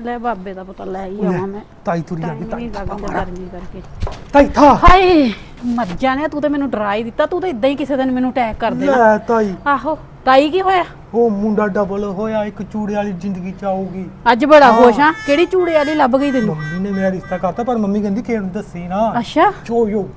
ਲੈ ਬਾਬੇ ਦਾ ਪਤਾ ਲੈ ਹੀ ਆਵਾਂ ਮੈਂ। ਤਾਈ ਤੁਰੀ ਜਾਂਦੀ ਨਹੀਂ ਤਾਈ ਗਰਮੀ ਕਰਕੇ। ਤਾਈ ਥਾ। ਹਾਏ ਮਰ ਜਾਣਿਆ ਤੂੰ ਤੇ ਮੈਨੂੰ ਡਰਾ ਹੀ ਦਿੱਤਾ ਤੂੰ ਤਾਂ ਇਦਾਂ ਹੀ ਕਿਸੇ ਦਿਨ ਮੈਨੂੰ ਅਟੈਕ ਕਰ ਦੇਣਾ। ਲੈ ਤਾਈ। ਆਹੋ ਤਾਈ ਕੀ ਹੋਇਆ? ਉਹ ਮੁੰਡਾ ਡਬਲ ਹੋਇਆ ਇੱਕ ਚੂੜੇ ਵਾਲੀ ਜ਼ਿੰਦਗੀ ਚ ਆਊਗੀ। ਅੱਜ ਬੜਾ ਖੁਸ਼ ਆ। ਕਿਹੜੀ ਚੂੜੇ ਵਾਲੀ ਲੱਭ ਗਈ ਤੈਨੂੰ? ਮੰਮੀ ਨੇ ਮੇਰਾ ਰਿਸ਼ਤਾ ਕਰਤਾ ਪਰ ਮੰਮੀ ਕਹਿੰਦੀ ਕਿ ਨੂੰ ਦੱਸੀ ਨਾ। ਅੱਛਾ। ਚੋ ਯੋ ਹੂੰ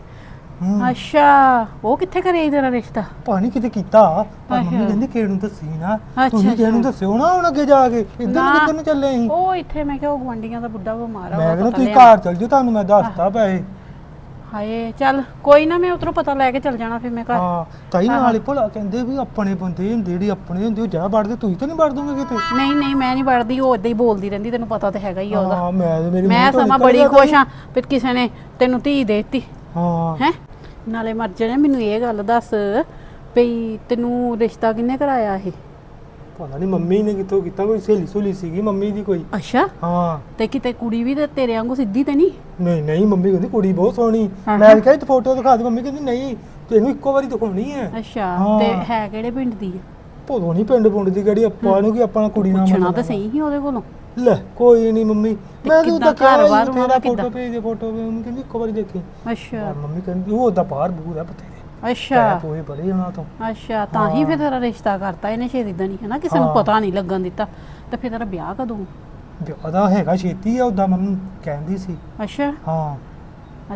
ਅੱਛਾ ਉਹ ਕਿੱਥੇ ਕਰੇ ਤੇਰਾ ਰਿਸ਼ਤਾ? ਪਾਣੀ ਕਿਤੇ ਕੀਤਾ ਪਰ। ਮੰਮੀ ਕਹਿੰਦੀ ਕਿ ਨੂੰ ਦੱਸੀ ਨਾ ਤੁਸੀਂ ਕਿਸੇ ਨੂੰ। ਦੱਸਿਓ ਨਾ ਹੁਣ ਅੱਗੇ ਜਾ ਕੇ ਇੱਧਰ ਨੂੰ। ਕਿੱਧਰ ਨੂੰ ਚੱਲੇ ਅਸੀਂ? ਉਹ ਇੱਥੇ ਮੈਂ ਕਿਹਾ ਉਹ ਗਵਾਂਡੀਆਂ ਦਾ ਬੁੱਢਾ ਬਿਮਾਰ ਆ ਮੈਂ ਕਹਿੰਦਾ ਤੁਸੀਂ ਘਰ ਚੱਲ ਜਿਓ ਤੁਹਾਨੂੰ ਮੈਂ ਦੱਸਤਾ ਪੈਸੇ। ਹਾਏ ਚੱਲ ਕੋਈ ਨਾ ਮੈਂ ਉਧਰੋਂ ਪਤਾ ਲੈ ਕੇ ਚੱਲ ਜਾਣਾ ਫਿਰ ਮੈਂ ਘਰ। ਹਾਂ ਤਾਈ ਨਾਲੇ ਭਲਾ ਕਹਿੰਦੇ ਵੀ ਆਪਣੇ ਬੰਦੇ ਹੁੰਦੇ ਜਿਹੜੀ ਆਪਣੇ ਹੁੰਦੇ ਉਹ ਜਾ ਵੜਦੇ ਤੁਸੀਂ ਤਾਂ ਨਹੀਂ ਵੜ ਦੋਗੇ ਕਿਤੇ? ਨਹੀਂ ਨਹੀਂ ਮੈਂ ਨਹੀਂ ਵੜਦੀ ਉਹ ਇਦਾਂ ਹੀ ਬੋਲਦੀ ਰਹਿੰਦੀ ਤੈਨੂੰ ਪਤਾ ਤਾਂ ਹੈਗਾ ਹੀ ਉਹਦਾ। ਹਾਂ ਮੈਂ ਮੇਰੀ ਮੈਂ ਸਮਾਂ ਬੜੀ ਖੁਸ਼ ਆ ਵੀ ਕਿਸੇ ਨੇ ਤੈਨੂੰ ਧੀ ਦੇਤੀ। ਹਾਂ। ਹੈ? ਨਾਲੇ ਮਰ ਜਾਣੇ ਮੈਨੂੰ ਇਹ ਗੱਲ ਦੱਸ ਪਈ ਤੈਨੂੰ ਰਿਸ਼ਤਾ ਕਿੰਨੇ ਕਰਾਇਆ ਇਹ ਪਤਾ ਨਹੀਂ ਮੰਮੀ ਨੇ ਕਿੱਥੋਂ ਕੀਤਾ ਕੋਈ ਸਹੇਲੀ ਸੁਲੀ ਸੀਗੀ ਮੰਮੀ ਦੀ ਕੋਈ ਅੱਛਾ ਹਾਂ ਤੇ ਕਿਤੇ ਕੁੜੀ ਵੀ ਤੇ ਤੇਰੇ ਵਾਂਗੂ ਸਿੱਧੀ ਤੇ ਨਹੀਂ ਨਹੀਂ ਨਹੀਂ ਮੰਮੀ ਕਹਿੰਦੀ ਕੁੜੀ ਬਹੁਤ ਸੋਹਣੀ ਹਾਂ। ਮੈਂ ਕਿਹਾ ਇਹ ਫੋਟੋ ਦਿਖਾ ਦੇ ਮੰਮੀ ਕਹਿੰਦੀ ਨਹੀਂ ਤੈਨੂੰ ਇੱਕੋ ਵਾਰੀ ਦਿਖਾਉਣੀ ਹੈ ਅੱਛਾ ਹਾਂ। ਤੇ ਹੈ ਕਿਹੜੇ ਪਿੰਡ ਦੀ ਆ? ਪਤਾ ਨਹੀਂ ਪਿੰਡ ਪੁੰਡ ਦੀ ਕਿਹੜੀ ਆਪਾਂ ਨੂੰ ਕਿ ਆਪਾਂ ਕੁੜੀ ਨਾਲ ਪੁੱਛਣਾ ਤਾਂ। ਸਹੀ ਹੀ ਉਹਦੇ ਕੋਲੋਂ ਲੈ ਕੋਈ ਨਹੀਂ ਮੰਮੀ। ਮੈਂ ਤਾਂ ਕਿੱਦਾਂ ਸੀ, ਉਹਨਾਂ ਤੇਰਾ ਦਾ ਫੋਟੋ ਕਿੱਦਾਂ? ਭੇਜ ਦੇ ਫੋਟੋ ਵੀ ਉਹਨੂੰ ਕਹਿੰਦੀ ਇੱਕੋ ਵਾਰੀ ਦੇਖੀ। ਅੱਛਾ। ਮੰਮੀ ਕਹਿੰਦੀ ਉਹ ਉਹਦਾ ਬਾਹਰ ਬੂਰ ਹੈ ਪਤਾ ਨਹੀਂ ਅੱਛਾ। ਪੋਏ ਬੜੇ ਉਹਨਾਂ ਤੋਂ। ਅੱਛਾ ਤਾਂ ਹੀ ਫਿਰ ਤੇਰਾ ਰਿਸ਼ਤਾ ਕਰਤਾ ਇਹਨੇ ਛੇਤੀ ਦਾ ਨਹੀਂ ਹੈ ਨਾ ਕਿਸੇ ਨੂੰ ਹਾਂ। ਪਤਾ ਨਹੀਂ ਲੱਗਣ ਦਿੱਤਾ। ਤੇ ਫਿਰ ਤੇਰਾ ਵਿਆਹ ਕਦੋਂ? ਉਹਦਾ ਹੈਗਾ ਛੇਤੀ ਆ ਉਹਦਾ ਮੈਨੂੰ ਕਹਿੰਦੀ ਸੀ। ਅੱਛਾ। ਹਾਂ।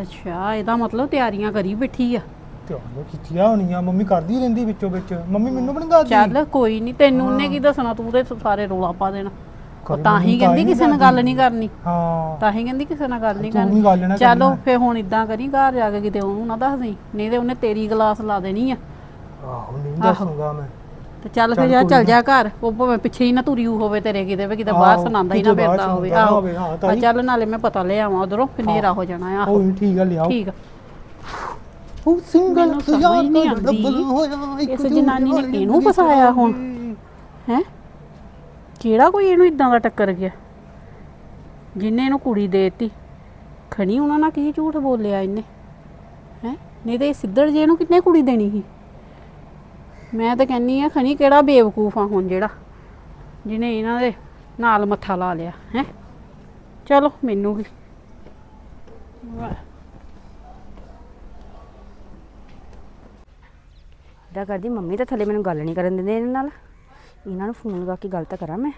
ਅੱਛਾ ਇਹਦਾ ਮਤਲਬ ਤਿਆਰੀਆਂ ਕਰੀ ਬੈਠੀ ਆ। ਤੇ ਉਹਨੇ ਕੀਤੀਆਂ ਹੋਣੀਆਂ ਮੰਮੀ ਕਰਦੀ ਰਹਿੰਦੀ ਵਿੱਚੋਂ ਵਿੱਚ ਮੰਮੀ ਮੈਨੂੰ ਬਣੀ ਦੱਸਦੀ। ਚੱਲ ਕੋਈ ਨਹੀਂ ਤੈਨੂੰ ਉਹਨੇ ਕੀ ਦੱਸਣਾ? ਤੂੰ ਤੇ ਸਾਰੇ ਰੋਲਾ ਪਾ ਦੇਣਾ। ਉਹ ਤਾਂ ਹੀ ਕਹਿੰਦੀ ਕਿਸੇ ਨਾਲ ਗੱਲ ਨਹੀਂ ਕਰਨੀ। ਹਾਂ। ਤਾਂ ਹੀ ਕਹਿੰਦੀ ਕਿਸੇ ਨਾਲ ਗੱਲ ਨਹੀਂ ਤੂੰ ਵੀ ਗੱਲ ਨਾ ਕਰਨੀ। ਚਲੋ। ਫੇ ਹੁਣ ਇਦਾਂ ਕਰੀ ਘਰ ਜਾ ਕੇ ਕਿਤੇ ਉਹਨੂੰ ਨਾ ਦੱਸ ਦੇਈਂ ਨਹੀਂ ਤੇ ਉਹਨੇ ਤੇਰੀ ਗਲਾਸ ਲਾ ਦੇਣੀ ਆ। ਆਹੋ ਨਹੀਂ ਆਹੋ। ਦੱਸੂਗਾ ਮੈਂ। ਤੇ ਚੱਲ ਫੇ ਜਾ ਚੱਲ ਘਰ। ਉਹ ਭਾਵੇਂ ਪਿੱਛੇ ਹੀ ਨਾ ਤੁਰੀ ਹੋਵੇ ਤੇਰੇ ਕਿਤੇ ਵੀ ਕਿਤੇ ਬਾਹਰ ਆਹੋ, ਸੁਣਾਉਂਦਾ ਹੀ ਨਾ ਫਿਰਦਾ ਹੋਵੇ। ਆਹੋ। ਤਾਂ। ਚੱਲ ਨਾਲੇ ਮੈਂ ਪਤਾ ਲੈ ਆਵਾਂ ਉਧਰੋਂ ਫਿਰ ਹੋ। ਜਾਣਾ ਆ। ਉਹ ਠੀਕ ਆ ਲਿਆਓ। ਠੀਕ ਆ। ਉਹ ਸਿੰਗਲ ਮੈਨੂੰ ਸਮਝ ਨਹੀਂ ਆਉਂਦੀ, ਇਸ ਜਨਾਨੀ ਨੇ ਇਹਨੂੰ ਫਸਾਇਆ ਹੁਣ। ਕਿਹੜਾ ਕੋਈ ਇਹਨੂੰ ਇਦਾਂ ਦਾ ਟੱਕਰ ਗਿਆ? ਜਿਨੇ ਇਹਨੂੰ ਕੁੜੀ ਦੇਤੀ। ਖਣੀ ਉਹਨਾਂ ਨਾਲ ਕੀ ਝੂਠ ਬੋਲਿਆ ਇਹਨੇ? ਹੈ? ਨਹੀਂ ਤੇ ਇਹ ਸਿੱਧੜ ਜੇ ਇਹਨੂੰ ਕਿੰਨੇ ਕੁੜੀ ਦੇਣੀ ਸੀ? ਮੈਂ ਤਾਂ ਕਹਿੰਨੀ ਆ ਖਣੀ ਕਿਹੜਾ ਬੇਵਕੂਫ ਆ ਹੁਣ ਜਿਹੜਾ, ਜਿਹਨੇ ਇਹਨਾਂ ਦੇ ਨਾਲ ਮੱਥਾ ਲਾ ਲਿਆ। ਹੈ? ਚਲੋ, ਮੈਨੂੰ ਵੀ। ਦਾ ਕਰਦੀ, ਮੰਮੀ ਤਾਂ ਥੱਲੇ ਮੈਨੂੰ ਗੱਲ ਨਹੀਂ ਕਰਨ ਦਿੰਦੇ ਇਹਨਾਂ ਨਾਲ। ਇਹਨਾਂ ਨੂੰ ਫੋਨ ਲਗਾ ਕੇ ਗੱਲ ਤਾਂ ਕਰਾਂ ਮੈਂ।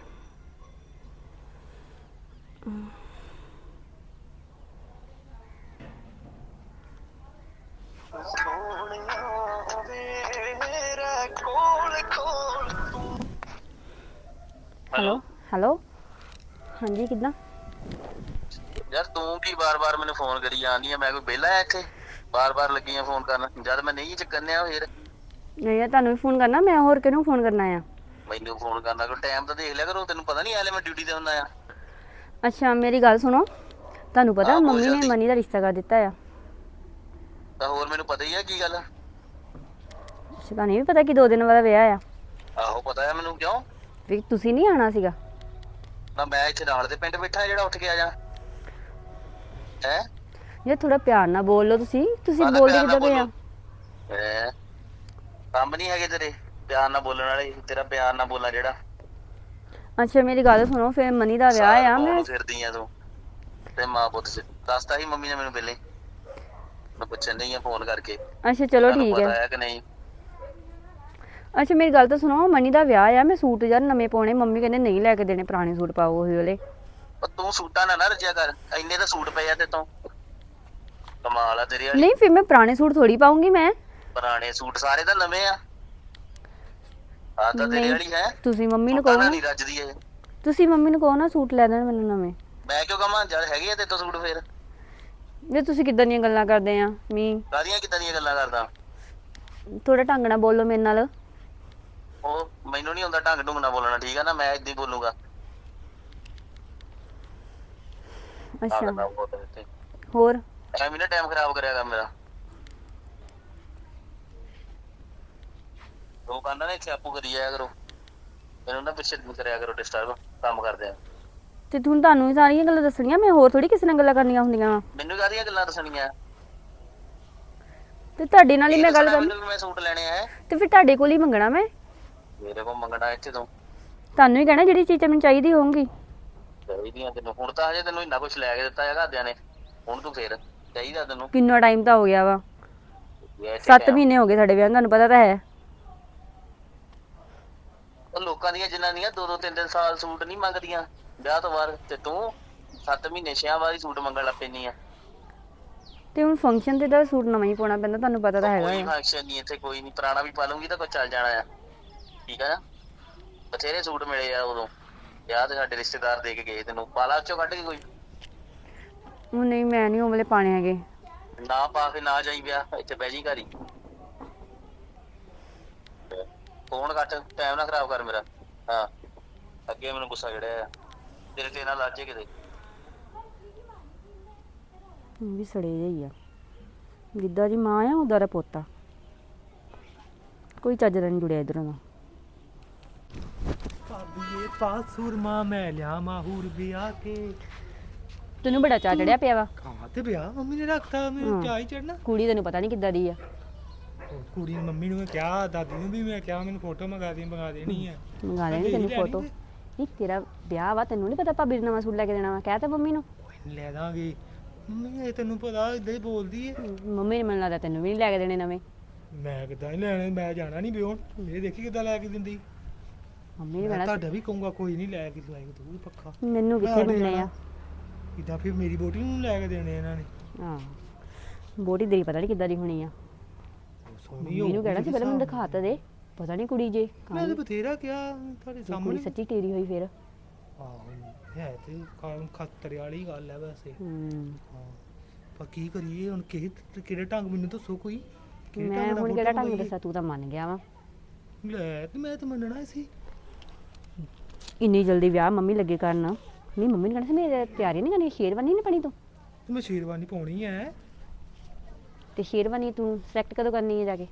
ਹੈਲੋ। ਹੈਲੋ। ਹਾਂਜੀ ਕਿੱਦਾਂ? ਯਾਰ ਤੂੰ ਕੀ ਬਾਰ-ਬਾਰ ਮੈਨੂੰ ਫੋਨ ਕਰੀ ਜਾਂਦੀ ਆ? ਮੈਂ ਕੋਈ ਵਿਹਲਾ ਆ ਇੱਥੇ? ਬਾਰ-ਬਾਰ ਲੱਗੀਆਂ ਫੋਨ ਕਰਨ। ਜਦ ਮੈਂ ਨਹੀਂ ਚੱਕਣਿਆ ਫੇਰ। ਨਹੀਂ ਯਾਰ ਤੁਹਾਨੂੰ ਵੀ ਫੋਨ ਕਰਨਾ ਮੈਂ ਹੋਰ ਕਿਹਨੂੰ ਫੋਨ ਕਰਨਾ ਆ? ਮੈਨੂੰ ਫੋਨ ਕਰਨਾ ਕੋਈ ਟਾਈਮ ਤਾਂ ਦੇਖ ਲਿਆ ਕਰੋ ਤੈਨੂੰ ਪਤਾ ਨਹੀਂ ਹਾਲੇ ਮੈਂ ਡਿਊਟੀ ਤੇ ਹੁੰਦਾ ਆ। ਅੱਛਾ ਮੇਰੀ ਗੱਲ ਸੁਣੋ। ਤੁਹਾਨੂੰ ਪਤਾ ਹਾਂ, ਬੋਲ ਮੰਮੀ ਨੇ ਜਲਦੀ। ਮਨੀ ਦਾ ਰਿਸ਼ਤਾ ਕਰ ਦਿੱਤਾ ਆ। ਤਾਂ ਹੋਰ ਮੈਨੂੰ ਪਤਾ ਹੀ ਆ ਕੀ ਗੱਲ ਅੱਛਾ ਤੁਹਾਨੂੰ ਇਹ ਵੀ ਪਤਾ ਕਿ ਦੋ ਦਿਨ ਬਾਅਦ ਵਿਆਹ ਆ। ਆਹੋ ਪਤਾ ਆ ਮੈਨੂੰ ਕਿਉਂ? ਵੀ ਤੁਸੀਂ ਨਹੀਂ ਆਣਾ ਸੀਗਾ? ਨਾ ਮੈਂ ਇੱਥੇ ਨਾਲ ਦੇ ਪਿੰਡ ਬੈਠਾ ਜਿਹੜਾ ਉੱਠ ਕੇ ਆ ਜਾ। ਹੈ? ਜੇ ਥੋੜਾ ਪਿਆਰ ਨਾਲ ਬੋਲ ਲਓ ਤੁਸੀਂ। ਤੁਸੀਂ ਬੋਲਦੇ ਕਿੱਦਾਂ ਪਏ ਆ? ਹੈ? ਕੰਮ ਨਹੀਂ ਹੈਗੇ ਤੇਰੇ? ਪਿਆਰ ਨਾਲ ਬੋਲਣ ਵਾਲੇ ਤੇਰਾ ਪਿਆਰ ਨਾਲ ਬੋਲਣਾ ਜਿਹੜਾ। ਅੱਛਾ ਮੇਰੀ ਗੱਲ ਸੁਣੋ ਫਿਰ ਮਨੀ ਦਾ ਵਿਆਹ ਆ ਮੈਂ ਫਿਰਦੀ ਆ ਤੂੰ ਤੇ ਮਾਂ ਪੁੱਤ ਚ। ਦੱਸਤਾ ਸੀ ਮੰਮੀ ਨੇ ਮੈਨੂੰ ਪਹਿਲੇ। ਮੈਂ ਪੁੱਛਣ ਨਹੀਂ ਆ ਫੋਨ ਕਰਕੇ। ਅੱਛਾ ਚਲੋ ਠੀਕ ਪਤਾ ਹੈ। ਹੈ ਕਿ ਨਹੀਂ? ਅੱਛਾ ਮੇਰੀ ਗੱਲ ਤਾਂ ਸੁਣੋ ਮਨੀ ਦਾ ਵਿਆਹ ਆ ਮੈਂ ਸੂਟ ਯਾਰ ਨਵੇਂ ਪਾਉਣੇ ਮੰਮੀ ਕਹਿੰਦੇ ਨਹੀਂ ਲੈ ਕੇ ਦੇਣੇ ਪੁਰਾਣੇ ਸੂਟ ਪਾਓ ਉਹੀ ਵਾਲੇ। ਪਰ ਤੂੰ ਸੂਟਾਂ ਨਾਲ ਨਾ ਰਜਿਆ ਕਰ ਇੰਨੇ ਤਾਂ ਸੂਟ ਪਏ ਆ ਤੇ ਤੋਂ। ਕਮਾਲ ਆ ਤੇਰੀ ਨਹੀਂ ਫਿਰ ਮੈਂ ਪੁਰਾਣੇ ਸੂਟ ਥੋੜੀ ਪਾਉਂਗੀ ਮੈਂ। ਪੁਰਾਣੇ ਸੂਟ ਸਾਰੇ ਤਾਂ ਨਵੇਂ ਆ। ਆ ਤਾਂ ਤੇਰੀ। ਵਾਲੀ ਹੈ। ਤੁਸੀਂ ਮੰਮੀ ਨੂੰ ਕਹੋ ਨਾ। ਨਹੀਂ ਰੱਜਦੀ ਏ। ਤੁਸੀਂ ਮੰਮੀ ਨੂੰ ਕਹੋ ਨਾ ਸੂਟ ਲੈ ਦੇਣ ਮੈਨੂੰ ਨਵੇਂ। ਮੈਂ ਕਿਉਂ ਕਹਾਂ? ਜਦ ਹੈਗੇ ਆ ਤੇ ਤੋਂ ਸੂਟ ਫੇਰ। ਜੇ ਤੁਸੀਂ ਕਿੱਦਾਂ ਦੀਆਂ ਗੱਲਾਂ ਕਰਦੇ ਆ ਮੀ ਕਾਦੀਆਂ ਕਿਦਾਂ ਦੀਆਂ ਗੱਲਾਂ ਕਰਦਾ? ਥੋੜਾ ਢੰਗ ਨਾਲ ਬੋਲੋ ਮੇਰੇ ਨਾਲ। ਉਹ ਮੈਨੂੰ ਨਹੀਂ ਹੁੰਦਾ ਢੰਗ ਢੁੰਗ ਨਾਲ ਬੋਲਣਾ ਠੀਕ ਆ ਨਾ? ਮੈਂ ਇਦਾਂ ਹੀ ਬੋਲੂਗਾ। ਅੱਛਾ। ਹੋਰ? ਐਵੇਂ ਨਾ ਟਾਈਮ ਖਰਾਬ ਕਰਿਆਗਾ ਮੇਰਾ। ਉਹ ਕਹਿੰਦਾ ਨੇ ਇੱਥੇ ਆਪੂ ਕਰੀ ਜਾਇਆ ਕਰੋ। ਮੈਨੂੰ ਨਾ ਪਿੱਛੇ ਨਹੀਂ ਕਰਿਆ ਕਰੋ ਡਿਸਟਰਬ ਕੰਮ ਕਰਦੇ ਆ। ਤੇ ਤੁਹਾਨੂੰ ਤੁਹਾਨੂੰ ਹੀ ਸਾਰੀਆਂ ਗੱਲਾਂ ਦੱਸਣੀਆਂ ਮੈਂ ਹੋਰ ਥੋੜੀ ਕਿਸੇ ਨਾਲ ਗੱਲਾਂ ਕਰਨੀਆਂ ਹੁੰਦੀਆਂ। ਵਾਂ। ਮੈਨੂੰ ਕਾਹਦੀਆਂ ਗੱਲਾਂ ਦੱਸਣੀਆਂ? ਤੇ ਤੁਹਾਡੇ ਨਾਲ ਹੀ ਮੈਂ ਗੱਲ ਕਰਨੀ। ਮੈਂ ਸੂਟ ਲੈਣੇ ਆ। ਤੇ ਫਿਰ ਤੁਹਾਡੇ ਕੋਲ ਹੀ ਮੰਗਣਾ ਮੈਂ। ਮੇਰੇ ਕੋਲ ਮੰਗਣਾ ਇੱਥੇ ਤੋਂ। ਤੁਹਾਨੂੰ ਹੀ ਕਹਿਣਾ ਜਿਹੜੀ ਚੀਜ਼ ਮੈਨੂੰ ਚਾਹੀਦੀ ਹੋਊਗੀ। ਚਾਹੀਦੀਆਂ ਤੈਨੂੰ। ਹੁਣ ਤਾਂ ਹਜੇ ਤੈਨੂੰ ਇੰਨਾ ਕੁਝ ਲੈ ਕੇ ਦਿੱਤਾ ਹੈਗਾ ਘਰਦਿਆਂ ਨੇ। ਹੁਣ ਤੂੰ ਫੇਰ ਚਾਹੀਦਾ ਤੈਨੂੰ। ਕਿੰਨਾ ਟਾਈਮ ਤਾਂ ਹੋ ਗਿਆ ਵਾ। ਇਹ ਇੱਥੇ 7 ਟਾਈਮ- ਮਹੀਨੇ ਹੋ ਗਏ ਸਾਡੇ ਵਿਆਹ ਨੂੰ ਤੁਹਾਨੂੰ ਪਤਾ ਤਾਂ ਹੈ। ਉਹ ਲੋਕਾਂ ਦੀਆਂ ਜਨਾਨੀਆਂ ਦੋ ਦੋ ਤਿੰਨ ਤਿੰਨ ਸਾਲ ਸੂਟ ਨਹੀਂ ਮੰਗਦੀਆਂ। ਵਿਆਹ ਤੋਂ ਬਾਅਦ ਤੇ ਤੂੰ 7 ਮਹੀਨੇ ਛਿਆਂ ਵਾਰੀ ਸੂਟ ਮੰਗਣ ਲੱਗ ਪੈਂਦੀ ਆ। ਤੇ ਹੁਣ ਫੰਕਸ਼ਨ ਤੇ ਤਾਂ ਸੂਟ ਨਵਾਂ ਹੀ ਪਾਉਣਾ ਪੈਂਦਾ ਤੁਹਾਨੂੰ ਪਤਾ ਤਾਂ ਹੈਗਾ ਕੋਈ ਆ। ਫੰਕਸ਼ਨ ਨਹੀਂ ਇੱਥੇ ਕੋਈ ਨਹੀਂ ਪੁਰਾਣਾ ਵੀ ਪਾ ਲੂੰਗੀ ਤਾਂ ਕੋਈ ਚੱਲ ਜਾਣਾ ਆ। ਠੀਕ ਆ ਨਾ? ਬਥੇਰੇ ਸੂਟ ਮਿਲੇ ਆ ਉਦੋਂ। ਵਿਆਹ ਤੇ ਸਾਡੇ ਰਿਸ਼ਤੇਦਾਰ ਦੇ ਕੇ ਗਏ ਤੈਨੂੰ। ਪਾਲਾ ਚੋਂ ਕੱਢ ਕੇ ਕੋਈ? ਉਹ ਨਹੀਂ ਮੈਂ ਨਹੀਂ ਉਹ ਵਾਲੇ ਪਾਣੇ ਹੈਗੇ। ਨਾ ਪਾ ਕੇ ਨਾ ਜਾਈ ਵਿਆਹ ਇੱਥੇ ਬਹਿ ਜੀ ਘਰੀ ਫੋਨ ਕੱਟ ਟਾਈਮ ਨਾ ਖਰਾਬ ਕਰ ਮੇਰਾ। ਹਾਂ। ਅੱਗੇ ਮੈਨੂੰ ਗੁੱਸਾ ਚੜਿਆ ਆ। ਤੇਰੇ ਤੇ ਨਾ ਲੱਜੇ ਕਿਤੇ? ਵੀ ਸੜੇ ਜਿਹੀ ਆ। ਜਿੱਦਾਂ ਦੀ ਮਾਂ ਆ ਉਹਦਾ ਦਾ ਪੋਤਾ। ਕੋਈ ਚੱਜ ਦਾ ਨਹੀਂ ਜੁੜਿਆ ਇਧਰੋਂ ਦਾ। ਭਾਬੀ ਇਹ ਪਾਸੂਰ ਮਾਂ ਮੈਂ ਲਿਆ ਮਾਹੂਰ ਵਿਆਹ ਕੇ। ਤੈਨੂੰ ਬੜਾ ਚਾਅ ਚੜਿਆ ਪਿਆ ਵਾ। ਕਹਾਂ ਤੇ ਵਿਆਹ ਮੰਮੀ ਨੇ ਰੱਖਤਾ ਮੈਨੂੰ ਚਾਹ ਹੀ ਚੜਨਾ ਕੁੜੀ ਤੈਨੂੰ ਪਤਾ ਨਹੀਂ ਕਿੱਦਾਂ ਦੀ ਆ। ਕੁੜੀ ਨੂੰ ਮੰਮੀ ਨੂੰ ਮੈਂ ਕਿਹਾ ਦਾਦੀ ਨੂੰ ਵੀ ਮੈਂ ਕਿਹਾ ਮੈਨੂੰ ਫੋਟੋ ਮੰਗਾ ਦੇ ਮੰਗਾ ਦੇਣੀ ਆ। ਮੰਗਾ ਲੈਣੀ ਤੈਨੂੰ ਫੋਟੋ ਨਹੀਂ ਤੇਰਾ ਵਿਆਹ ਵਾ ਤੈਨੂੰ ਨਹੀਂ ਪਤਾ ਭਾਬੀ ਨੂੰ ਨਵਾਂ ਸੂਟ ਲੈ ਕੇ ਦੇਣਾ ਵਾ ਕਹਿ ਤਾ ਮੰਮੀ ਨੂੰ। ਲੈ ਦਾਂਗੇ। ਮੰਮੀ ਇਹ ਤੈਨੂੰ ਪਤਾ ਇਦਾਂ ਹੀ ਬੋਲਦੀ ਏ ਮੰਮੀ ਨੇ ਮੈਨੂੰ ਲੱਗਦਾ ਤੈਨੂੰ ਵੀ ਨਹੀਂ ਲੈ ਕੇ ਦੇਣੇ ਨਵੇਂ। ਮੈਂ ਕਿਦਾਂ ਹੀ ਲੈਣੇ ਮੈਂ ਜਾਣਾ ਨਹੀਂ ਬਿਉਣ ਇਹ ਦੇਖੀ ਕਿਦਾਂ ਲੈ ਕੇ ਦਿੰਦੀ। ਮੰਮੀ ਨੇ ਮੈਂ ਤੁਹਾਡਾ ਵੀ ਕਹੂੰਗਾ ਕੋਈ ਨਹੀਂ ਲੈ ਕੇ ਦਵਾਈ ਦੂਰ ਪੱਖਾ ਮੈਨੂੰ ਕਿੱਥੇ ਮਿਲਣੇ ਆ। ਇਦਾਂ ਫਿਰ ਮੇਰੀ ਬੋਟੀ ਨੂੰ ਲੈ ਕੇ ਦੇਣੇ ਇਹਨਾਂ ਨੇ। ਹਾਂ। ਬੋਟੀ ਤੇਰੀ ਪਤਾ ਨਹੀਂ ਕਿੱਦਾਂ ਦੀ ਹੋਣੀ ਆ। ਸੋਹਣੀ ਮੰਮੀ ਨੂੰ ਹੋਊਗੀ ਕਹਿਣਾ ਸੀ ਪਹਿਲਾਂ ਮੈਨੂੰ ਦਿਖਾ ਤਾਂ ਦੇ। ਪਤਾ ਨਹੀਂ ਕੁੜੀ ਜੇ ਮੈਂ ਤਾਂ ਬਥੇਰਾ ਕਿਹਾ ਤੁਹਾਡੇ ਕੁੜੀ ਸਾਹਮਣੇ। ਸੱਚੀ ਤੇਰੀ ਹੋਈ ਫਿਰ। ਆਹੋ ਹੈ ਤੇ ਕਾਲ ਖਤਰੇ ਵਾਲੀ ਗੱਲ ਹੈ ਵੈਸੇ। ਹੂੰ। ਹਾਂ। ਪਰ ਕੀ ਕਰੀਏ ਹੁਣ ਕਿਹੇ ਕਿਹੜੇ ਢੰਗ ਮੈਨੂੰ ਦੱਸੋ ਕੋਈ? ਕਿਹੜੇ ਮੈਂ ਢੰਗ ਨਾਲ ਹੁਣ ਕਿਹੜਾ ਢੰਗ? ਦੱਸਾਂ? ਤੂੰ ਤਾਂ ਮੰਨ ਗਿਆ ਵਾ। ਲੈ ਤੇ ਮੈਂ ਤਾਂ ਮੰਨਣਾ ਸੀ। ਇੰਨੀ ਜਲਦੀ ਵਿਆਹ ਮੰਮੀ ਲੱਗੇ ਕਰਨ। ਨਹੀਂ ਮੰਮੀ ਨੇ ਕਹਿਣਾ ਸੀ ਮੇਰੇ ਤਿਆਰੀ ਨਹੀਂ ਕਰਨੀ ਸ਼ੇਰਵਾਨੀ ਨਹੀਂ ਪਾਣੀ ਤੂੰ? ਤੇ ਮੈਂ ਸ਼ੇਰਵਾਨੀ ਪਾਉਣੀ ਹੈ। ਤੇ ਸ਼ੇਰਵਾਨੀ ਤੂੰ ਸਿਲੈਕਟ ਕਦੋਂ ਕਰਨੀ ਹੈ ਜਾ ਕੇ?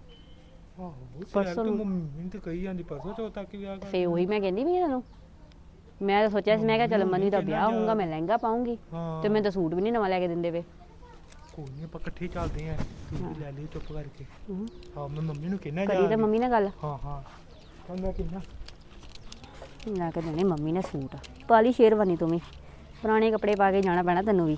ਆਹੋ ਪਰਸੋਂ ਪਰਸੋਂ ਨੂੰ। ਮੰਮੀ ਤੇ ਕਹੀ ਜਾਂਦੀ ਪਰਸੋਂ ਚੌਥ ਤੱਕ ਵਿਆਹ ਕਰ ਫੇ ਉਹੀ ਮੈਂ ਕਹਿੰਦੀ ਵੀ ਤੁਹਾਨੂੰ ਮੈਂ ਤਾਂ ਸੋਚਿਆ ਸੀ ਮੈਂ ਕਿਹਾ ਚੱਲ ਮਨੀ ਦਾ ਵਿਆਹ ਹੋਊਗਾ ਮੈਂ ਲਹਿੰਗਾ ਪਾਉਂਗੀ ਹਾਂ ਤੇ ਮੈਂ ਤਾਂ ਸੂਟ ਵੀ ਨਹੀਂ ਨਵਾਂ ਲੈ ਕੇ ਦਿੰਦੇ ਵੇ ਕੋਈ ਨਹੀਂ ਆਪਾਂ ਇਕੱਠੇ ਚੱਲਦੇ ਆਂ ਤੂੰ ਵੀ ਲੈ ਲਈ ਚੁੱਪ ਕਰਕੇ। ਹਮ। ਹਾਂ ਮੈਂ ਮੰਮੀ ਨੂੰ ਕਹਿਣਾ ਕਰੀ ਤਾਂ ਮੰਮੀ ਨਾਲ ਗੱਲ। ਹਾਂ ਹਾਂ। ਤਾਂ ਮੈਂ ਕਹਿਣਾ ਲੈ ਕੇ ਦੇਣੇ ਮੰਮੀ ਨੇ ਸੂਟ। ਪਾ ਲਈ ਸ਼ੇਰਵਾਨੀ ਤੂੰ ਵੀ। ਪੁਰਾਣੇ ਕੱਪੜੇ ਪਾ ਕੇ ਜਾਣਾ ਪੈਣਾ ਤੈਨੂੰ ਵੀ।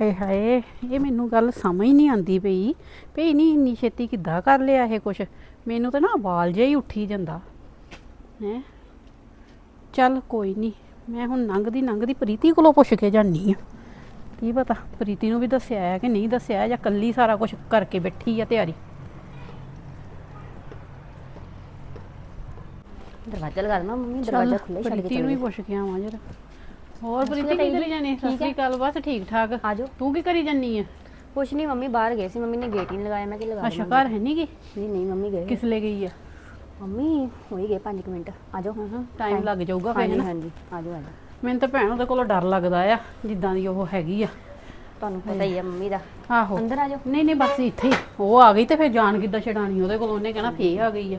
ਹਾਏ ਹਾਏ ਇਹ ਮੈਨੂੰ ਗੱਲ ਸਮਝ ਨਹੀਂ ਆਂਦੀ ਪਈ। ਪਈ ਨਹੀਂ ਇੰਨੀ ਛੇਤੀ ਕਿੱਦਾਂ ਕਰ ਲਿਆ ਇਹ ਕੁਛ? ਮੈਨੂੰ ਤਾਂ ਨਾ ਵਾਲ ਜਿਹਾ ਹੀ ਉੱਠੀ ਜਾਂਦਾ। ਹੈ? ਚੱਲ ਕੋਈ ਨਹੀਂ ਮੈਂ ਹੁਣ ਲੰਘਦੀ ਲੰਘਦੀ ਪ੍ਰੀਤੀ ਕੋਲੋਂ ਪੁੱਛ ਕੇ ਜਾਨੀ ਆ ਕੀ ਪਤਾ ਪ੍ਰੀਤੀ ਨੂੰ ਵੀ ਦੱਸਿਆ ਹੈ ਕਿ ਨਹੀਂ ਦੱਸਿਆ ਜਾਂ ਕੱਲੀ ਸਾਰਾ ਕੁਝ ਕਰਕੇ ਬੈਠੀ ਆ ਤਿਆਰੀ। ਦਰਵਾਜ਼ਾ ਲਗਾ ਦੇਣਾ ਮੰਮੀ ਦਰਵਾਜ਼ਾ ਖੁੱਲ੍ਹਾ ਹੀ ਛੱਡ ਕੇ ਪ੍ਰੀਤੀ ਨੂੰ ਹੀ ਚੱਲ ਪੁੱਛ ਕੇ ਆਵਾਂ ਜਰਾ। ਹੋਰ ਪ੍ਰੀਤੀ ਕੀ ਕਰੀ ਜਾਨੀ ਸਤਿ ਸ਼੍ਰੀ? ਅਕਾਲ ਬਸ ਠੀਕ ਠਾਕ। ਆ ਜਾਓ ਤੂੰ ਕੀ ਕਰੀ ਜਾਨੀ ਆ? ਕੁਛ ਨਹੀਂ ਮੰਮੀ ਬਾਹਰ ਗਏ ਸੀ। ਮੰਮੀ ਨੇ ਗੇਟ ਹੀ ਨਹੀਂ ਲਗਾਇਆ ਮੈਂ ਕਿ ਲਗਾ ਅੱਛਾ। ਘਰ ਹੈ ਨਹੀਂ ਗੀ? ਨਹੀਂ ਨਹੀਂ ਮੰਮੀ ਗਏ। ਕਿਸ ਲਈ ਗਈ ਆ? ਮੰਮੀ ਹੋਈ ਗਏ 5 ਮਿੰਟ। ਆ ਜਾਓ ਹਾਂ ਟਾਈਮ ਲੱਗ ਜਾਊਗਾ ਫਿਰ ਹਾਂਜੀ ਹਾਂਜੀ ਆ ਜਾਓ ਆ ਜਾਓ ਮੈਨੂੰ ਤਾਂ ਭੈਣ ਉਹਦੇ ਕੋਲੋਂ ਡਰ ਲੱਗਦਾ ਆ ਜਿੱਦਾਂ ਦੀ ਉਹ ਹੈਗੀ ਆ। ਤੁਹਾਨੂੰ ਪਤਾ ਹੀ ਆ ਮੰਮੀ ਦਾ। ਆਹੋ। ਅੰਦਰ ਆ ਜਾਓ ਨਹੀਂ ਨਹੀਂ ਬਸ ਇੱਥੇ ਹੀ। ਉਹ ਆ ਗਈ ਤੇ ਫਿਰ ਜਾਣ ਕਿੱਦਾਂ ਛਡਾਣੀ ਉਹਦੇ ਕੋਲ ਉਹਨੇ ਕਹਿਣਾ ਫੇਰ ਆ ਗਈ ਆ।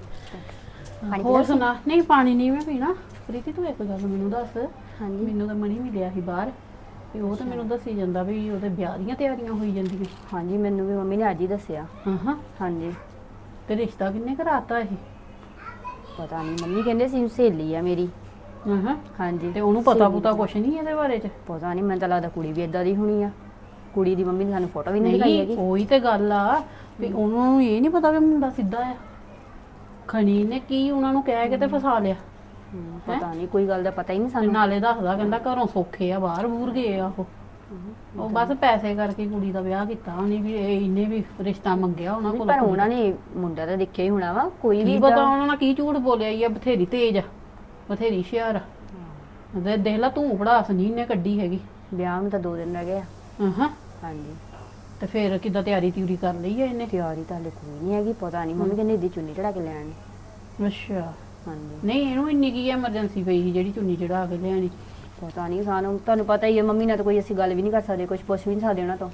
ਹੋਰ ਸੁਣਾ? ਨਹੀਂ ਪਾਣੀ ਨਹੀਂ ਮੈਂ ਪੀਣਾ। ਪ੍ਰੀਤੀ ਤੂੰ ਇੱਕ ਗੱਲ ਮੈਨੂੰ ਦੱਸ। ਹਾਂਜੀ। ਮੈਨੂੰ ਤਾਂ ਮਣੀ ਮਿਲਿਆ ਸੀ ਬਾਹਰ ਤੇ ਉਹ ਤਾਂ ਮੈਨੂੰ ਦੱਸੀ ਜਾਂਦਾ ਵੀ ਉਹਦੇ ਵਿਆਹ ਦੀਆਂ ਤਿਆਰੀਆਂ ਹੋਈ ਜਾਂਦੀਆਂ। ਹਾਂਜੀ ਮੈਨੂੰ ਵੀ ਮੰਮੀ ਨੇ ਅੱਜ ਹੀ ਦੱਸਿਆ। ਹਾਂ ਹਾਂ ਹਾਂਜੀ। ਤੇ ਰਿਸ਼ਤਾ ਕਿੰਨੇ ਕਰਾਤਾ ਇਹ? ਪਤਾ ਨਹੀਂ ਮੰਮੀ ਕਹਿੰਦੇ ਸੀ ਸਹੇਲੀ ਆ ਮੇਰੀ। ਹਾਂ ਹਾਂ ਹਾਂਜੀ। ਤੇ ਉਹਨੂੰ ਪਤਾ ਪੁਤਾ ਕੁਛ ਨਹੀਂ ਇਹਦੇ ਬਾਰੇ ਚ? ਪਤਾ ਨਹੀਂ ਮੈਨੂੰ ਤਾਂ ਲੱਗਦਾ ਕੁੜੀ ਵੀ ਇਦਾਂ ਦੀ ਹੋਣੀ ਆ। ਕੁੜੀ ਦੀ ਮੰਮੀ ਨੇ ਸਾਨੂੰ ਫੋਟੋ ਵੀ ਨਹੀਂ ਦਿਖਾਈ ਹੈਗੀ। ਉਹੀ ਤੇ ਗੱਲ ਆ ਵੀ ਉਹਨੂੰ ਇਹ ਨਹੀਂ ਪਤਾ ਵੀ ਮੁੰਡਾ ਸਿੱਧਾ ਆ। ਖਣੀ ਨੇ ਕੀ ਉਹਨਾਂ ਨੂੰ ਕਹਿ ਕੇ ਤੇ ਫਸਾ ਲਿਆ। ਹਮ, ਪਤਾ ਨਹੀਂ ਕੋਈ ਗੱਲ ਦਾ ਪਤਾ ਹੀ ਨਹੀਂ ਸਾਨੂੰ। ਨਾਲੇ ਦੱਸਦਾ ਕਹਿੰਦਾ ਘਰੋਂ ਸੌਖੇ ਆ ਬਾਹਰ ਬੂਰ ਗਏ ਆ ਉਹ। ਉਹ ਬਸ ਪੈਸੇ ਕਰਕੇ ਕੁੜੀ ਦਾ ਵਿਆਹ ਕੀਤਾ ਉਹਨੇ ਵੀ ਇਹ ਇਹਨੇ ਵੀ ਰਿਸ਼ਤਾ ਮੰਗਿਆ ਉਹਨਾਂ ਕੋਲ ਪਰ ਉਹਨਾਂ ਨੇ ਮੁੰਡਾ ਤਾਂ ਦੇਖਿਆ ਹੀ ਹੋਣਾ ਵਾ ਕੋਈ ਵੀ ਕੀ ਪਤਾ ਉਹਨਾਂ ਨਾਲ ਕੀ ਝੂਠ ਬੋਲਿਆ ਈ ਆ ਬਥੇਰੀ ਤੇਜ ਆ ਬਥੇਰੀ ਹੁਸ਼ਿਆਰ ਆ। ਦੇ ਦੇਖ ਲਾ ਤੂੰ ਪੜਾਸ ਨਹੀਂ ਇਹਨੇ ਕੱਢੀ ਹੈਗੀ। ਵਿਆਹ ਨੂੰ ਤਾਂ 2 ਦਿਨ ਰਹਿ ਗਏ ਆ। ਹਾਂ ਹਾਂਜੀ। ਤੇ ਫਿਰ ਕਿੱਦਾਂ ਤਿਆਰੀ ਤਿਉਰੀ ਕਰ ਲਈ ਆ ਇਹਨੇ? ਤਿਆਰੀ ਤਾਂ ਹਲੇ ਕੋਈ ਨਹੀਂ ਹੈਗੀ ਪਤਾ ਨਹੀਂ ਮੰਮੀ ਕਹਿੰਦੇ ਦੀ ਚੁੰਨੀ ਚੜਾ ਕੇ ਲੈਣ। ਅੱਛਾ। ਹਾਂਜੀ। ਨਹੀਂ ਇਹਨੂੰ ਇੰਨੀ ਕੀ ਐਮਰਜੈਂਸੀ ਪਈ ਸੀ ਜਿਹੜੀ ਚੁੰਨੀ ਚੜਾ ਕੇ ਲਿਆਣੀ ਪਤਾ ਨਹੀਂ ਸਾਨੂੰ ਤੁਹਾਨੂੰ ਪਤਾ ਹੀ ਹੈ ਮੰਮੀ ਨਾਲ ਤਾਂ ਕੋਈ ਅਸੀਂ ਗੱਲ ਵੀ ਨਹੀਂ ਕਰ ਸਕਦੇ ਕੁਝ ਪੁੱਛ ਵੀ ਨਹੀਂ ਸਕਦੇ ਉਹਨਾਂ ਤੋਂ।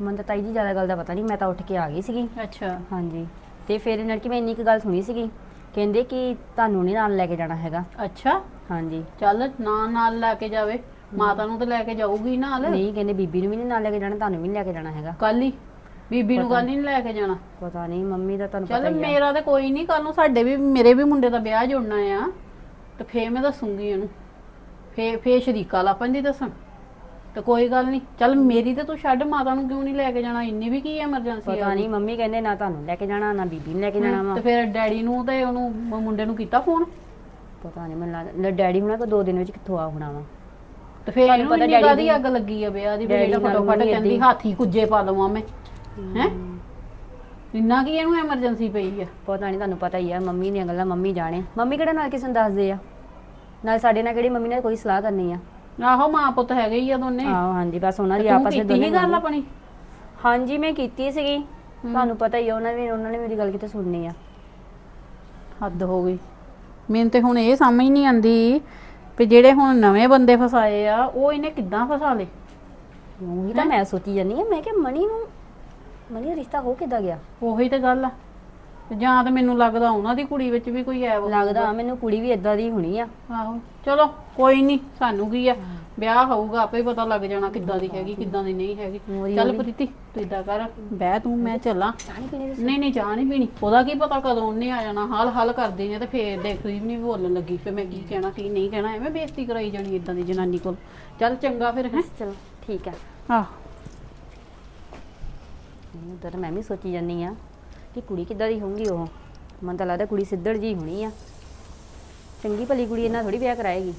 ਮੈਨੂੰ ਤਾਂ ਤਾਈ ਜੀ ਜ਼ਿਆਦਾ ਗੱਲ ਦਾ ਪਤਾ ਨਹੀਂ ਮੈਂ ਤਾਂ ਉੱਠ ਕੇ ਆ ਗਈ ਸੀਗੀ। ਅੱਛਾ। ਹਾਂਜੀ। ਤੇ ਫਿਰ ਲੜਕੀ ਮੈਂ ਇੰਨੀ ਕੁ ਗੱਲ ਸੁਣੀ ਸੀਗੀ? ਕਹਿੰਦੇ ਕਿ ਤੁਹਾਨੂੰ ਨਹੀਂ ਨਾਲ ਲੈ ਕੇ ਜਾਣਾ ਹੈਗਾ। ਅੱਛਾ। ਹਾਂਜੀ। ਚੱਲ ਨਾ ਨਾਲ ਲੈ ਕੇ ਜਾਵੇ। ਮਾਤਾ ਨੂੰ ਤਾਂ ਲੈ ਕੇ ਜਾਊਗੀ ਨਾਲ। ਨਹੀਂ ਕਹਿੰਦੇ ਬੀਬੀ ਨੂੰ ਵੀ ਨਹੀਂ ਨਾਲ ਲੈ ਕੇ ਜਾਣਾ ਤੁਹਾਨੂੰ ਵੀ ਨਹੀਂ ਲੈ ਕੇ ਜਾਣਾ ਹੈਗਾ। ਕੱਲ ਹੀ। ਬੀਬੀ ਨੂੰ ਗੱਲ ਨਹੀਂ ਲੈ ਕੇ ਜਾਣਾ। ਪਤਾ ਨਹੀਂ ਮੰਮੀ ਦਾ ਤੁਹਾਨੂੰ ਪਤਾ ਚੱਲ ਹੀ ਆ। ਮੇਰਾ ਤੇ ਕੋਈ ਨਹੀਂ ਕੱਲ ਨੂੰ ਸਾਡੇ ਵੀ ਮੇਰੇ ਵੀ ਮੁੰਡੇ ਦਾ ਵਿਆਹ ਜੁੜਨਾ ਆ। ਤੇ ਫੇਰ ਮੈਂ ਦੱਸੂਗੀ ਇਹਨੂੰ। ਫੇਰ ਫੇਰ ਸ਼ਰੀਕਾ ਲਾਪਨ ਦੀ ਦੱਸਾਂ। ਤੇ ਕੋਈ ਗੱਲ ਨਹੀਂ ਚੱਲ ਮੇਰੀ ਤੇ ਤੂੰ ਛੱਡ ਮਾਤਾ ਨੂੰ ਕਿਉਂ ਨਹੀਂ ਲੈ ਕੇ ਜਾਣਾ? ਇੰਨੀ ਵੀ ਕੀ ਐਮਰਜੈਂਸੀ ਪਤਾ ਆ ਨਹੀਂ ਮੰਮੀ ਕਹਿੰਦੇ ਨਾ ਤੁਹਾਨੂੰ ਲੈ ਕੇ ਜਾਣਾ ਨਾ ਬੀਬੀ ਨੂੰ ਲੈ ਕੇ ਜਾਣਾ ਵਾ। ਤੇ ਫਿਰ ਡੈਡੀ ਨੂੰ ਤੇ ਉਹਨੂੰ ਮ- ਮੁੰਡੇ ਨੂੰ ਕੀਤਾ ਫੋਨ? ਪਤਾ ਨਹੀਂ ਮੈਨੂੰ ਲੱਗਦਾ ਡੈਡੀ ਹੁਣਾਂ ਕੋ ਦੋ ਦਿਨ ਵਿੱਚ ਕਿੱਥੋਂ ਆ ਹੋਣਾ ਵਾ। ਤੇ ਫੇਰ ਇਹਨੂੰ ਪਤਾ ਇੰਨੀ ਡੈਡੀ ਕਾਹਦੀ ਅੱਗ ਲੱਗੀ ਆ ਵਿਆਹ ਦੀ ਵੀ ਡੈਡੀ ਜਿਹੜਾ ਨਾਲ ਫਟੋਫਟ ਮੰਮੀ ਕਹਿੰਦੀ ਏਦਾਂ ਹੀ- ਹਾਥੀ ਕੁੱਜੇ ਪਾ ਲਵਾਂ ਮੈਂ। ਹੈ? ਇੰਨਾ ਕੀ ਇਹਨੂੰ ਐਮਰਜੈਂਸੀ ਪਈ ਆ? ਪਤਾ ਨਹੀਂ ਤੁਹਾਨੂੰ ਪਤਾ ਹੀ ਆ ਮੰਮੀ ਦੀਆਂ ਗੱਲਾਂ ਮੰਮੀ ਜਾਣੇ ਮੰਮੀ ਕਿਹੜਾ ਨਾਲ ਕਿਸੇ ਨੂੰ ਦੱਸਦੇ ਆ? ਨਾਲ ਸਾਡੇ ਨਾਲ ਕਿਹੜੀ ਮੰਮੀ ਨੇ ਕੋਈ ਸਲਾਹ ਕਰਨੀ ਆ? ਆਹੋ ਮਾਂ ਪੁੱਤ ਹੈਗੇ ਹੀ ਆ ਦੋਨੇ। ਆਹੋ ਹਾਂਜੀ ਬਸ ਉਹਨਾਂ ਦੀ ਆਪਸ ਵਿੱਚ ਦੋਨੇ ਗੱਲ ਆਪਣੀ? ਹਾਂਜੀ ਮੈਂ ਕੀਤੀ ਸੀਗੀ। ਤੁਹਾਨੂੰ ਪਤਾ ਹੀ ਆ ਉਹਨਾਂ ਨੇ ਉਹਨਾਂ ਨੇ ਮੇਰੀ ਗੱਲ ਕਿਤੇ ਸੁਣਨੀ ਆ। ਹੱਦ ਹੋ ਗਈ। ਮੈਨੂੰ ਤੇ ਹੁਣ ਇਹ ਸਮਝ ਨਹੀਂ ਆਂਦੀ ਵੀ ਜਿਹੜੇ ਹੁਣ ਨਵੇਂ ਬੰਦੇ ਫਸਾਏ ਆ ਉਹ ਇਹਨੇ ਕਿੱਦਾਂ ਫਸਾ ਲਏ? ਉਹੀ ਤਾਂ ਮੈਂ ਸੋਚੀ ਜਾਂਦੀ ਆ ਮੈਂ ਕਿ ਮਣੀ ਨੂੰ ਦਾ ਰਿਸ਼ਤਾ ਹੋ ਕਿੱਦਾਂ ਗਿਆ? ਉਹੀ ਤੇ ਗੱਲ ਆ। ਤੇ ਜਾਂ ਤਾਂ ਮੈਨੂੰ ਲੱਗਦਾ ਉਹਨਾਂ ਦੀ ਕੁੜੀ ਵਿੱਚ ਵੀ ਕੋਈ ਐਬ ਲੱਗਦਾ ਮੈਨੂੰ ਕੁੜੀ ਵੀ ਇਦਾਂ ਦੀ ਹੋਣੀ ਆ। ਆਹੋ ਚਲੋ ਕੋਈ ਨਹੀਂ ਸਾਨੂੰ ਕੀ ਆ? ਵਿਆਹ ਹੋਊਗਾ ਆਪੇ ਪਤਾ ਲੱਗ ਜਾਣਾ ਕਿੱਦਾਂ ਦੀ ਹੈਗੀ ਕਿੱਦਾਂ ਦੀ ਨਹੀਂ ਹੈਗੀ। ਚੱਲ ਪ੍ਰੀਤੀ ਤੂੰ ਇਦਾਂ ਕਰ ਬਹਿ ਤੂੰ ਮੈਂ ਚੱਲਾਂ। ਨਹੀਂ ਨਹੀਂ ਚਾਹ ਨਹੀਂ ਪੀਣੀ। ਉਹਦਾ ਕੀ ਪਤਾ ਕਦੋਂ ਉਹਨੇ ਆ ਜਾਣਾ ਹਾਲ ਹਾਲ ਕਰਦੇ ਨੇ ਤੇ ਫੇਰ ਦੇਖਦੀ ਵੀ ਨਹੀਂ ਬੋਲਣ ਲੱਗੀ। ਫੇ ਮੈਂ ਕੀ ਕਹਿਣਾ ਕੀ ਨਹੀਂ ਕਹਿਣਾ ਐਵੇਂ ਬੇਇੱਜ਼ਤੀ ਕਰਾਈ ਜਾਣੀ ਇਦਾਂ ਦੀ ਜਨਾਨੀ ਕੋਲ। ਚੱਲ ਚੰਗਾ ਫਿਰ ਹੈ? ਚਲੋ ਠੀਕ ਆ। ਆਹ। ਉਧਰ ਮੈਂ ਵੀ ਸੋਚੀ ਜਾਂਦੀ ਆ ਕਿ ਕੁੜੀ ਕਿੱਦਾਂ ਦੀ ਹੋਊਗੀ ਉਹ। ਮੈਨੂੰ ਤਾਂ ਲੱਗਦਾ ਕੁੜੀ ਸਿੱਧੜ ਜੀ ਹੋਣੀ ਆ। ਚੰਗੀ ਭਲੀ ਕੁੜੀ ਇਹਨਾਂ ਥੋੜੀ ਵਿਆਹ ਕਰਾਏਗੀ।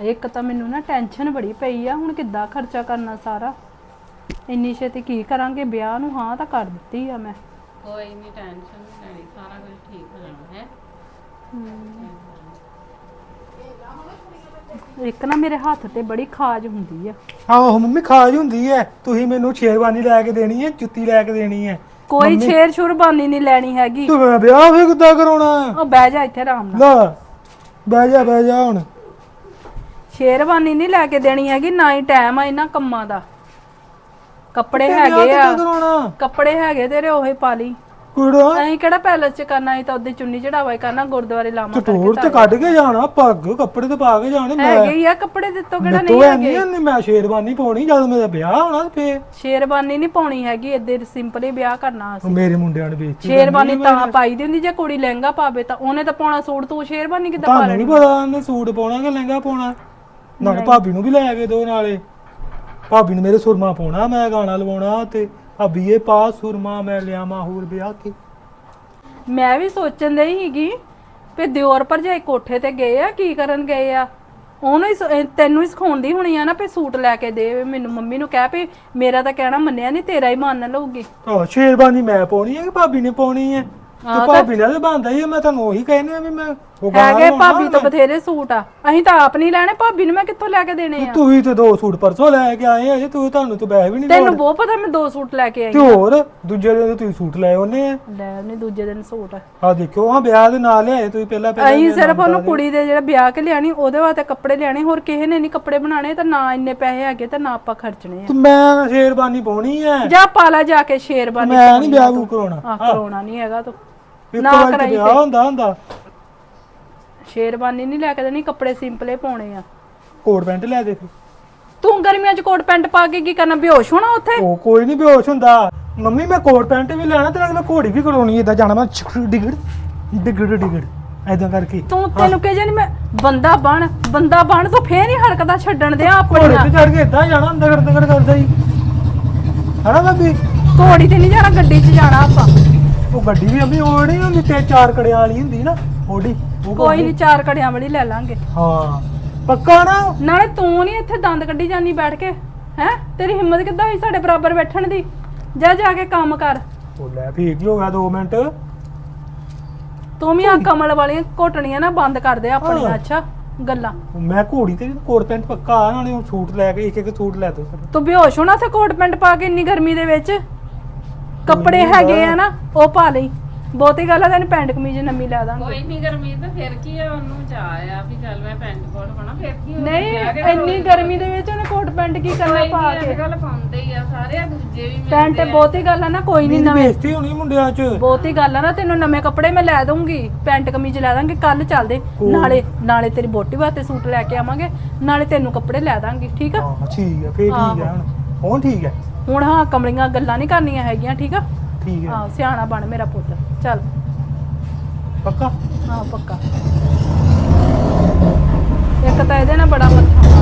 ਇੱਕ ਤਾਂ ਮੈਨੂੰ ਨਾ ਟੈਨਸ਼ਨ ਬੜੀ ਪਈ ਆ ਹੁਣ ਕਿੱਦਾਂ ਖਰਚਾ ਕਰਨਾ ਸਾਰਾ। ਇੰਨੀ ਛੇਤੀ ਕੀ ਕਰਾਂਗੇ ਵਿਆਹ ਨੂੰ ਹਾਂ ਤਾਂ ਕਰ ਦਿੱਤੀ ਆ ਮੈਂ। ਕੋਈ ਨਹੀਂ ਟੈਨਸ਼ਨ ਨਹੀਂ ਸਾਰਾ ਕੁਝ ਠੀਕ ਹੋ ਜਾਣਾ ਹੈ। ਇੱਕ ਨਾ ਮੇਰੇ ਹੱਥ ਤੇ ਬੜੀ ਖਾਜ ਹੁੰਦੀ ਆ। ਆਹੋ ਮੰਮੀ ਖਾਜ ਹੁੰਦੀ ਹੈ ਤੁਸੀਂ ਮੈਨੂੰ ਸ਼ੇਰਵਾਨੀ ਲੈ ਕੇ ਦੇਣੀ ਹੈ ਜੁੱਤੀ ਲੈ ਕੇ ਦੇਣੀ ਹੈ ਕੋਈ ਛੇਰ ਛੁਰਬਾਨੀ ਨਹੀਂ ਲੈਣੀ ਹੈਗੀ। ਤੂੰ ਮੈਂ ਵਿਆਹ ਵੀ ਕਿੱਦਾਂ ਕਰਾਉਣਾ? ਉਹ ਬਹਿ ਜਾ ਇੱਥੇ ਆਰਾਮ ਨਾਲ। ਲਾ ਬਹਿ ਜਾ ਬਹਿ ਜਾ ਹੁਣ। ਸ਼ੇਰਵਾਨੀ ਨਹੀਂ ਲੈ ਕੇ ਦੇਣੀ ਹੈਗੀ ਨਾ ਹੀ ਟਾਈਮ ਆ ਇਹਨਾਂ ਕੰਮਾਂ ਦਾ। ਕੱਪੜੇ ਹੈਗੇ ਕਿੱਦਾਂ ਆ। ਕਰਾਉਣਾ? ਕੱਪੜੇ ਹੈਗੇ ਤੇਰੇ ਉਹੀ ਪਾ ਲਈ। ਕੁੜਾ ਅਸੀਂ ਕਿਹੜਾ ਪੈਲਸ ਚ ਕਰਨਾ ਸੀ ਤਾਂ ਉਹਦੇ ਚੁੰਨੀ ਚੜਾਵਾ ਹੀ ਕਰਨਾ ਗੁਰਦੁਆਰੇ ਲਾਵਾਂ ਟਟੋਰ ਤੇ ਕੱਢ ਕੇ ਜਾਣਾ ਪੱਗ ਕੱਪੜੇ ਤੇ ਪਾ ਕੇ ਜਾਣੇ ਮੈਂ ਹੈਗੇ ਹੀ ਆ ਕੱਪੜੇ ਦਿੱਤੋਂ ਕਿਹੜਾ ਨਹੀਂ ਹੈਗੇ। ਨਹੀਂ ਮੈਂ ਸ਼ੇਰਵਾਨੀ ਪਾਉਣੀ ਜਦ ਮੇਰਾ ਵਿਆਹ ਹੋਣਾ ਤੇ ਫੇਰ। ਸ਼ੇਰਵਾਨੀ ਨਹੀਂ ਪਾਉਣੀ ਹੈਗੀ ਏਦੇ ਸਿੰਪਲ ਹੀ ਵਿਆਹ ਕਰਨਾ ਉਹ ਮੇਰੇ ਮੁੰਡਿਆਂ ਨੇ ਵੇਚੀ ਸ਼ੇਰਵਾਨੀ ਤਾਂ ਪਾਈ ਦੀ ਹੁੰਦੀ ਜੇ ਕੁੜੀ ਲਹਿੰਗਾ ਪਾਵੇ ਤਾਂ ਉਹਨੇ ਤਾਂ ਪਾਉਣਾ ਸੂਟ ਤੂੰ ਸ਼ੇਰਵਾਨੀ ਕਿੱਦਾਂ ਪਾ ਤੁਹਾਨੂੰ ਨਹੀਂ ਪਤਾ ਉਹਨੇ ਸੂਟ ਪਾਉਣਾ ਕਿ ਲਹਿੰਗਾ ਪਾਉਣਾ? ਨਾਲ ਭਾਬੀ ਨੂੰ ਵੀ ਲੈ ਕੇ ਦੋ ਨਾਲੇ। ਭਾਬੀ ਨੂੰ ਮੇਰੇ ਸੁਰਮਾ ਪਾਉਣਾ ਮੈਂ ਗਾਣਾ ਲਵਾਉਣਾ ਤੇ ਭਾਬੀ ਇਹ ਪਾ ਸੁਰਮਾ ਮੈਂ ਲਿਆਵਾਂ ਹੋਰ ਵਿਆਹ ਕੇ ਮੈਂ ਵੀ ਸੋਚਣ ਦਈ ਹੀਗੀ ਵੀ ਦਿਓਰ ਭਰਜਾਈ ਕੋਠੇ ਤੇ ਗਏ ਆ ਕੀ ਕਰਨ ਗਏ ਆ? ਉਹਨੂੰ ਹੀ ਸ- ਤੈਨੂੰ ਹੀ ਸਿਖਾਉਂਦੀ ਹੋਣੀ ਆ ਨਾ ਵੀ ਸੂਟ ਲੈ ਕੇ ਦੇ ਮੈਨੂੰ ਮੰਮੀ ਨੂੰ ਕਹਿ ਵੀ ਮੇਰਾ ਤਾਂ ਕਹਿਣਾ ਮੰਨਿਆ ਨਹੀਂ ਤੇਰਾ ਹੀ ਮੰਨ ਲਊਗੀ। ਆਹ ਸ਼ੇਰਵਾਨੀ ਮੈਂ ਪਾਉਣੀ ਹੈ ਕਿ ਭਾਬੀ ਨੇ ਪਾਉਣੀ ਹੈ ਤੇ ਭਾਬੀ ਨਾਲ ਬੰਦਾ ਹੀ ਹੈ, ਮੈਂ ਤੁਹਾਨੂੰ ਉਹੀ ਕਹਿੰਦੀ ਆ ਵੀ ਮੈਂ ਉਹ ਹੈਗੇ ਭਾਬੀ ਤੋਂ ਬਥੇਰੇ ਸੂਟ ਆ। ਅਸੀਂ ਤਾਂ ਆਪ ਨਹੀਂ ਲੈਣੇ ਭਾਬੀ ਨੂੰ ਮੈਂ ਕਿੱਥੋਂ ਲੈ ਕੇ ਦੇਣੇ ਆ? ਤੂੰ ਹੀ ਤੇ ਦੋ ਸੂਟ ਪਰਸੋਂ ਲੈ ਕੇ ਆਏ ਅਜੇ ਤੂੰ ਤੁਹਾਨੂੰ ਤੇ ਬੈ ਵੀ ਨਹੀਂ ਤੈਨੂੰ ਬਹੁਤ ਪਤਾ ਮੈਂ ਦੋ ਸੂਟ ਲੈ ਕੇ ਆਈ ਤੇ ਹੋਰ ਦੂਜੇ ਦਿਨ ਤੁਸੀਂ ਸੂਟ ਲੈ ਆਉਨੇ ਆ। ਲੈ ਉਹਨੇ ਦੂਜੇ ਦਿਨ ਸੂਟ। ਆ ਦੇਖਿਓ ਆ ਵਿਆਹ ਦੇ ਨਾਲ ਲਿਆਏ ਤੁਸੀਂ ਪਹਿਲਾਂ ਪਹਿਲਾਂ ਅਸੀਂ ਸਿਰਫ ਉਹਨੂੰ ਕੁੜੀ ਦੇ। ਜਿਹੜਾ ਵਿਆਹ ਕੇ ਲਿਆਣੀ ਉਹਦੇ ਵਾਸਤੇ ਕੱਪੜੇ ਲਿਆਣੇ ਹੋਰ ਕਿਸੇ ਨੇ ਨਹੀਂ ਕੱਪੜੇ ਬਣਾਣੇ ਤਾਂ ਨਾ ਇੰਨੇ ਪੈਸੇ ਹੈਗੇ ਤਾਂ ਨਾ ਆਪਾਂ ਖਰਚਣੇ ਆ। ਤੇ ਮੈਂ ਸ਼ੇਰਵਾਨੀ ਪਾਉਣੀ ਹੈ ਜਾ ਪਾਲਾ ਜਾ ਕੇ ਸ਼ੇਰਬਾਨੀ ਮੈਂ ਨਹੀਂ ਵਿਆਹ ਕਰਾਉਣਾ। ਆ ਕਰਾਉਣਾ ਨਹੀਂ ਹੈਗਾ ਤੂੰ। ਇੱਕ ਨਾ ਵਾਰ ਤੇ ਕਰਾਈ ਵਿਆਹ ਹੁੰਦਾ ਹੁੰਦਾ। ਸ਼ੇਰਬਾਨੀ ਨਹੀਂ ਲੈ ਕੇ ਦੇਣੀ ਕੱਪੜੇ ਸਿੰਪਲੇ ਪਾਉਣੇ ਆ। ਕੋਟ ਪੈਂਟ ਲੈ ਦੇ ਫਿਰ। ਤੂੰ ਗਰਮੀਆਂ 'ਚ ਕੋਟ ਪੈਂਟ ਪਾ ਕੇ ਕੀ ਕਰਨਾ ਬੇਹੋਸ਼ ਹੋਣਾ ਉੱਥੇ? ਉਹ ਕੋਈ ਨਹੀਂ ਬੇਹੋਸ਼ ਹੁੰਦਾ। ਮੰਮੀ ਮੈਂ ਕੋਟ ਪੈਂਟ ਵੀ ਲੈਣਾ ਤੇ ਨਾਲ ਮੈਂ ਘੋੜੀ ਵੀ ਕਰਾਉਣੀ ਏਦਾਂ ਜਾਣਾ ਮੈਂ ਛਿਕ ਡਿਗੜ ਡਿਗੜ ਡਿਗੜ ਐਦਾਂ ਕਰਕੇ। ਤੂੰ ਤੈਨੂੰ ਕਹੇ ਜਾਨੀ ਮੈਂ ਬੰਦਾ ਬਣ ਬੰਦਾ ਬਣ ਤੂੰ ਫੇਰ ਨਹੀਂ ਹਰਕਤਾਂ ਛੱਡਣ ਦਿਆ ਘੋੜੇ ਆਪਣੀਆਂ। ਤੇ ਚੜ ਕੇ ਏਦਾਂ ਜਾਣਾ ਦਗੜ ਦਗੜ ਕਰਦਾ ਹੀ ਹਨਾ ਬਾਬੀ ਘੋੜੀ ਤੇ ਨਹੀਂ ਜਾਣਾ ਗੱਡੀ 'ਚ ਜਾਣਾ ਆਪਾਂ। ਉਹ ਗੱਡੀ ਵੀ ਅੰਮੀ ਉਹ ਨਹੀਂ ਹੁੰਦੀ ਤੇ ਚਾਰ ਕੜਿਆਂ ਵਾਲੀ ਹੁੰਦੀ ਨਾ। ਉਹ ਕੋਈ ਨਹੀਂ ਚਾਰ ਕੜਿਆਂ ਵਾਲੀ ਲੈ ਲਾਂਗੇ। ਹਾਂ ਪੱਕਾ ਨਾ? ਨਾਲੇ ਤੂੰ ਨਹੀਂ ਇੱਥੇ ਦੰਦ ਕੱਢੀ ਜਾਨੀ ਬੈਠ ਕੇ ਹੈ? ਤੇਰੀ ਹਿੰਮਤ ਕਿੱਦਾਂ ਹੋਈ ਸਾਡੇ ਬਰਾਬਰ ਬੈਠਣ ਦੀ? ਜਾ ਜਾ ਕੇ ਕੰਮ ਕਰ। ਉਹ ਲੈ ਠੀਕ ਹੀ ਹੋ ਗਿਆ 2 ਮਿੰਟ। ਤੂੰ ਵੀ ਆ ਕਮਲ ਵਾਲੀਆਂ ਘੋਟਣੀਆਂ ਨਾ ਬੰਦ ਕਰ ਦੇ ਆਪਣੀਆਂ ਅੱਛਾ ਗੱਲਾਂ। ਮੈਂ ਘੋੜੀ ਤੇ ਕੋਟ ਪੈਂਟ ਪੱਕਾ ਆ ਨਾਲੇ ਉਹ ਸੂਟ ਲੈ ਕੇ ਇੱਕ ਇੱਕ ਸੂਟ ਲੈ ਦੋ ਤੂੰ ਬੇਹੋਸ਼ ਹੋਣਾ ਤੇ ਕੋਟ ਪੈਂਟ ਪਾ ਕੇ ਇੰਨੀ ਗਰਮੀ ਦੇ ਵਿੱਚ? ਕੱਪੜੇ ਹੈਗੇ ਆ ਨਾ ਉਹ ਪਾ ਲਈ। ਬਹੁਤੀ ਗੱਲ ਆ ਤੈਨੂੰ ਪੈਂਟ ਕਮੀਜ਼ ਨਵੀਂ ਲੈ ਦਾਂਗੇ। ਕੋਈ ਨਹੀਂ ਗਰਮੀ ਤਾਂ ਫਿਰ ਕੀ ਆ ਉਹਨੂੰ ਆ ਵੀ ਚੱਲ ਮੈਂ ਪੈਂਟ ਕੋਟ ਪਾਣਾ ਫਿਰ ਕੀ ਹੋ ਗਿਆ? ਨਹੀਂ ਇੰਨੀ ਗਰਮੀ ਦੇ ਵਿੱਚ ਉਹਨੇ ਕੋਟ ਪੈਂਟ ਕੀ ਕਰਨਾ ਪਾ ਕੇ? ਗੱਲ ਪਾਉਂਦੇ ਹੀ ਆ ਸਾਰੇ ਆ ਦੂਜੇ ਵੀ ਪੈਂਟ ਬਹੁਤੀ ਗੱਲ ਆ ਨਾ ਕੋਈ ਨਹੀਂ ਨਵੇਂ। ਬੇਇੱਜ਼ਤੀ ਹੋਣੀ ਮੁੰਡਿਆਂ 'ਚ। ਬਹੁਤੀ ਗੱਲ ਆ ਨਾ ਤੈਨੂੰ ਨਵੇਂ ਕੱਪੜੇ ਮੈਂ ਲੈ ਦਊਂਗੀ ਪੈਂਟ ਕਮੀਜ਼ ਲੈ ਦਾਂਗੇ ਕੱਲ ਚੱਲਦੇ ਨਾਲੇ ਨਾਲੇ ਤੇਰੀ ਬੋਟੀ ਵਾਸਤੇ ਸੂਟ ਲੈ ਕੇ ਆਵਾਂਗੇ ਨਾਲੇ ਤੈਨੂੰ ਕੱਪੜੇ ਲੈ ਦਾਂਗੇ ਠੀਕ ਆ? ਹਾਂ ਠੀਕ ਹੈ ਫੇਰ ਠੀਕ ਹੈ ਹੁਣ। ਹੁਣ ਠੀਕ ਹੈ ਹੁਣ ਹਾਂ ਕਮਲੀਆਂ ਗੱਲਾਂ ਨਹੀਂ ਕਰਨੀਆਂ ਹੈਗੀਆਂ ਠੀਕ ਆ? ਠੀਕ ਹੈ। ਹਾਂ ਸਿਆਣਾ ਬਣ ਮੇਰਾ ਪੁੱਤ। ਚੱਲ। ਪੱਕਾ? ਹਾਂ ਪੱਕਾ। ਇੱਕ ਤਾਂ ਇਹਦੇ ਨਾਲ ਬੜਾ ਮੱਥਾ